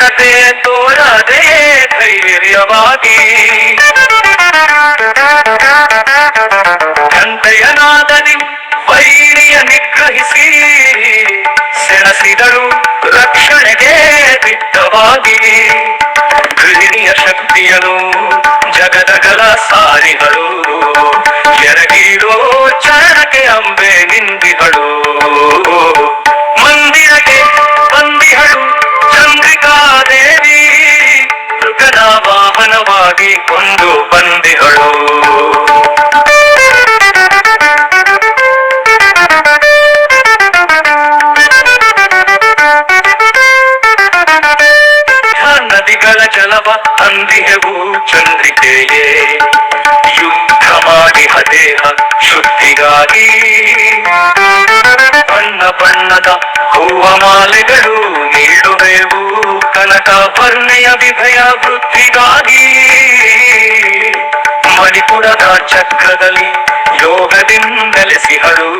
ಏಕತೆ ತೋರದೆ ಧೈರ್ಯವಾಗಿ ಗಂಟೆಯನಾದದಿ ವೈರಿಯ ನಿಗ್ರಹಿಸಿ ಸೆಣಸಿದಳು ರಕ್ಷಣೆಗೆ ದಿಟ್ಟವಾಗಿ। ಗೃಹಿಣಿಯ ಶಕ್ತಿಯನು ಜಗದಗಲ ಸಾರಿಗಳು. ಕೊಂಡು ಬಂದಿಹಳು ನದಿಗಳ ಜಲವ ಅಂದಿಹೆವು ಚಂದ್ರಿಕೆಯೇ. ಯುದ್ಧ ಮಾಡಿ ದೇಹ ಶುದ್ಧಿಗಾಗಿ. ಬಣ್ಣ ಬಣ್ಣದ ಹೂವ ಮಾಲೆಗಳು ನೀಡುವೆವು. ಕನಕ ವರ್ಣೆಯ ವಿಭಯ ವೃದ್ಧಿಗಾಗಿ. ಮಣಿಪುರದ ಚಕ್ರದಲ್ಲಿ ಯೋಗದಿಂದಲೆಸಿಹಳು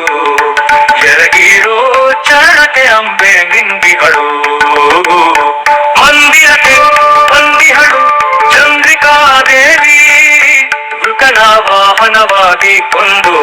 ಎರಗಿರೋ ಚರಣಕ್ಕೆ ಅಂಬೆ ನಿಂದಿಹಳು ಮಂದಿರಕ್ಕೆ ಬಂದಿಹಳು ಚಂದ್ರಿಕಾದೇವಿ ಮೃಗನ ವಾಹನವಾಗಿ ಕೊಂಡು ಬಂದಿಹಳು